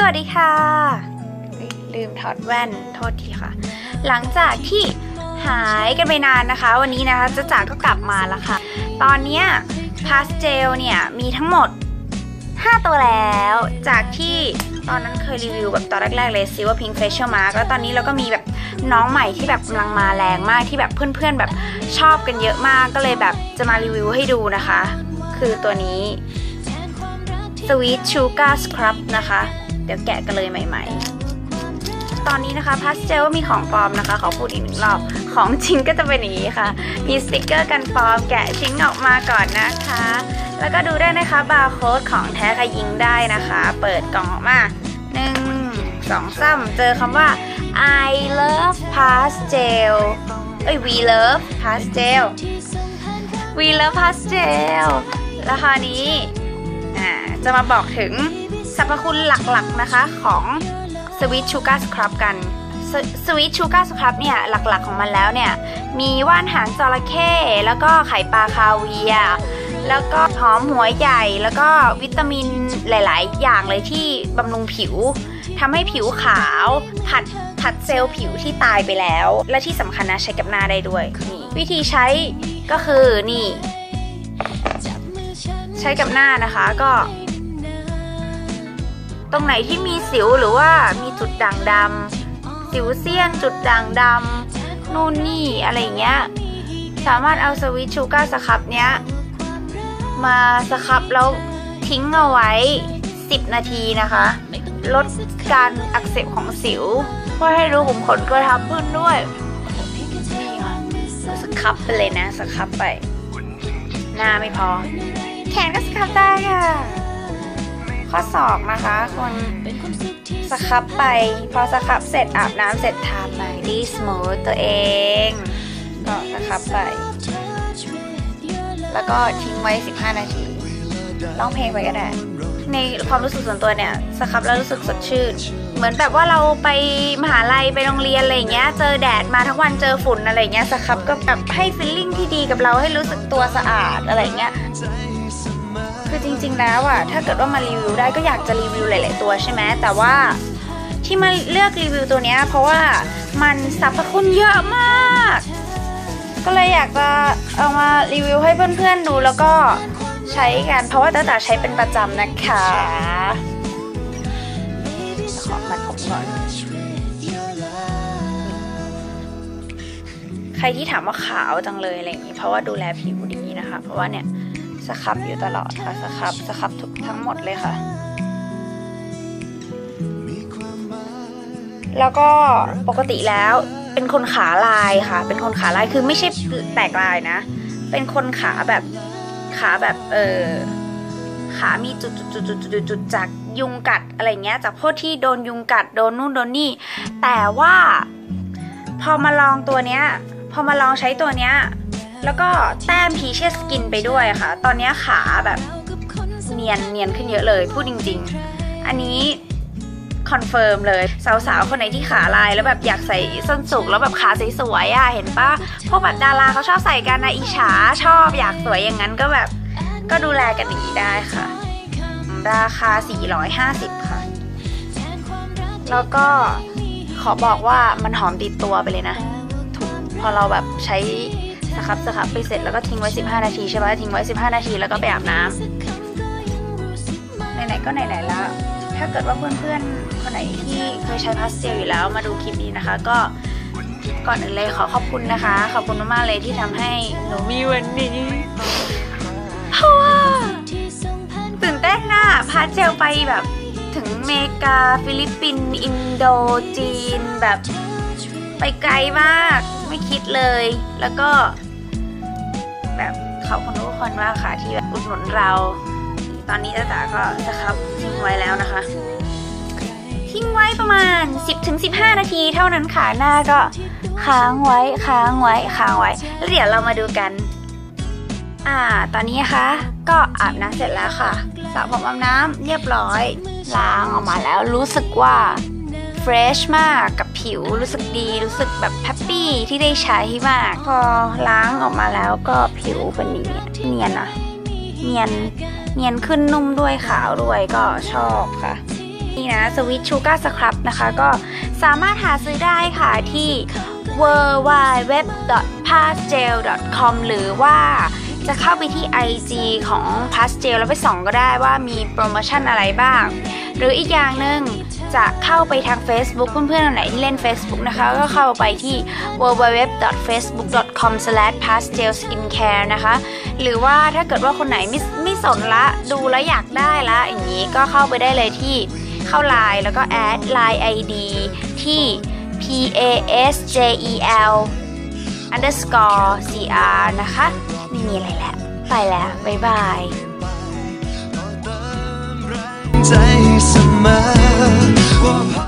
สวัสดีค่ะ ลืมถอดแว่น โทษทีค่ะ หลังจากที่หายกันไปนานนะคะ วันนี้นะคะจะจาก็กลับมาแล้วค่ะ ตอนเนี้ยพาสเจลเนี่ยมีทั้งหมด 5 ตัวแล้ว จากที่ตอนนั้นเคยรีวิวแบบตอนแรกๆเลย Silver Pink Facial Mask แล้วตอนนี้เราก็มีแบบน้องใหม่ที่แบบกำลังมาแรงมากที่แบบเพื่อนๆแบบชอบกันเยอะมากก็เลยแบบจะมารีวิวให้ดูนะคะ คือตัวนี้ Sweet Sugar Scrub นะคะ เดี๋ยวแกะกันเลยใหม่ ๆ ตอนนี้นะคะพาสเจลมีของปลอมนะคะขอพูดอีกหนึ่งรอบของจริงก็จะเป็นอย่างนี้ค่ะ มีสติกเกอร์กันปลอมแกะชิ้นออกมาก่อนนะคะ แล้วก็ดูได้นะคะบาร์โค้ดของแท้ค่ะยิงได้นะคะ เปิดกล่องออกมาหนึ่งสองสามเจอคำว่า I love pastel เอ้ย we love pastel we love pastel แล้วคราวนี้อ่าจะมาบอกถึง สรรพคุณหลักๆนะคะของ Sweet Sugar Scrub กัน Sweet Sugar Scrub เนี่ยหลักๆของมันแล้วเนี่ยมีว่านหางจระเข้แล้วก็ไข่ปลาคาเวีย แล้วก็หอมหัวใหญ่ แล้วก็วิตามินหลาย ๆ อย่างเลยที่บำรุงผิวทำให้ผิวขาวผัดผัดเซลล์ผิวที่ตายไปแล้ว และที่สำคัญนะใช้กับหน้าได้ด้วยนี่วิธีใช้ก็คือนี่ ใช้กับหน้านะคะก็ ตรงไหนที่มีสิวหรือว่ามีจุดด่างดำสิวเซียนจุดด่างดำนู่นนี่อะไรเงี้ยสามารถเอาสวิตชูการ์สครับเนี้ย มาสครับแล้วทิ้งเอาไว้ 10 นาทีนะคะ ลดการอักเสบของสิว เพื่อให้รูขุมขนก็ทำขึ้นด้วยนี่ค่ะสครับไปเลยนะสครับไป หน้าไม่พอ แขนก็สครับได้ค่ะ ข้อศอกนะคะคนสครับไป พอสครับเสร็จอาบน้ำเสร็จทาไปดีสมูทตัวเอง ก็สครับไป แล้วก็ทิ้งไว้ 15 นาทีร้องเพลงไปก็ได้ ในความรู้สึกส่วนตัวเนี่ยสครับแล้วรู้สึกสดชื่น เหมือนแบบว่าเราไปมหาลัยไปโรงเรียนอะไรอย่างเงี้ย เจอแดดมาทั้งวันเจอฝุ่นอะไรอย่างเงี้ยสครับก็แบบให้ฟีลลิ่งที่ดีกับเราให้รู้สึกตัวสะอาดอะไรอย่างเงี้ย คือจริง ๆ แล้วอะถ้าเกิดว่ามารีวิวได้ก็อยากจะรีวิวหลาย ๆ ตัวใช่ไหมแต่ว่าที่มาเลือกรีวิวตัวเนี้ยเพราะว่ามันสรรพคุณเยอะมาก ก็เลยอยากจะเอามารีวิวให้เพื่อน ๆ ดูแล้วก็ใช้กันเพราะว่าตั้งแต่ใช้เป็นประจำนะคะขอมัดผมก่อนใครที่ถามว่าขาวจังเลยอะไรอย่างนี้เพราะว่าดูแลผิวดีนะคะ เพราะว่าเนี่ย สครับอยู่ตลอดค่ะสครับสครับทุกทั้งหมดเลยค่ะ แล้วก็ปกติแล้วเป็นคนขาลายค่ะ เป็นคนขาลายคือไม่ใช่แตกลายนะ เป็นคนขาแบบขาแบบเออขามีจุดจุดจุดจุดจุดจุดจากยุงกัดอะไรเงี้ย จากพวกที่โดนยุงกัดโดนนู่นโดนนี่ แต่ว่า พอมาลองตัวเนี้ย พอมาลองใช้ตัวเนี้ย แล้วก็แต้มพีเชสสกินไปด้วยค่ะ ตอนนี้ขาแบบเนียนเนียนขึ้นเยอะเลย พูดจริง ๆ อันนี้คอนเฟิร์มเลยสาวๆ คนไหนที่ขาลาย แล้วแบบอยากใส่ส้นสูงแล้วแบบขาสวยๆอะเห็นปะพวกแบบดาราเขาชอบใส่กันนะอิฉาชอบอยากสวยอย่างนั้นก็แบบก็ดูแลกันอย่างนี้ได้ค่ะ ราคา 450 ค่ะ แล้วก็ขอบอกว่ามันหอมติดตัวไปเลยนะ ถูกพอเราแบบใช้ สครับสครับไปเสร็จแล้วก็ทิ้งไว้ 15 นาทีใช่ไหมทิ้งไว้ 15 นาทีแล้วก็ไปอาบน้ำไหนๆก็ไหนๆแล้ว ถ้าเกิดว่าเพื่อนๆคนไหนที่เคยใช้พาสเทลอยู่แล้วมาดูคลิปนี้นะคะ ก็ก่อนอื่นเลยขอขอบคุณนะคะ ขอบคุณมากๆเลยที่ทำให้หนูมีวันนี้เพราะว่าตื่นเต้นนะพาเจลไปแบบถึงเมกา ฟิลิปปินส์อินโดจีนแบบไปไกลมากไม่คิดเลย แล้วก็ แบบขอบคุณทุกคนมากค่ะที่แบบอุดหนุนเรา ตอนนี้จ้าจ๋าก็จะครับทิ้งไว้แล้วนะคะ ทิ้งไว้ประมาณ 10-15 นาทีเท่านั้นค่ะหน้าก็ค้างไว้ค้างไว้ค้างไว้แล้วเดี๋ยวเรามาดูกัน อ่า ตอนนี้นะคะก็อาบน้ำเสร็จแล้วค่ะสระผมอาบน้ำเรียบร้อยล้างออกมาแล้วรู้สึกว่า เฟรชมากกับผิวรู้สึกดี รู้สึกแบบแฮปปี้ที่ได้ใช้มาก พอล้างออกมาแล้วก็ผิวเป็นอย่างนี้เนียนอะเนียนเนียนขึ้นนุ่มด้วยขาวด้วยก็ชอบค่ะนี่นะสวิตชูการ์สครับนะคะ ก็สามารถหาซื้อได้ค่ะที่ w w w p a s t e l c o m หรือว่าจะเข้าไปที่ IG ของ p a s t e l แล้วไปส่องก็ได้ว่ามีโปรโมชั่นอะไรบ้าง หรืออีกอย่างหนึ่งจะเข้าไปทาง Facebook เพื่อนๆคนไหนที่เล่น Facebook นะคะ ก็เข้าไปที่ www.facebook.com/pastelskincare นะคะ หรือว่าถ้าเกิดว่าคนไหนไม่ไม่สนละดูแล้วอยากได้ละอย่างนี้ก็เข้าไปได้เลยที่เข้าไลน์แล้วก็แอด Line ID ที่ p a s j e l underscore c r นะคะ ไม่มีอะไรแล้ว ไปแล้ว บ๊ายบาย ใจเสมอว่า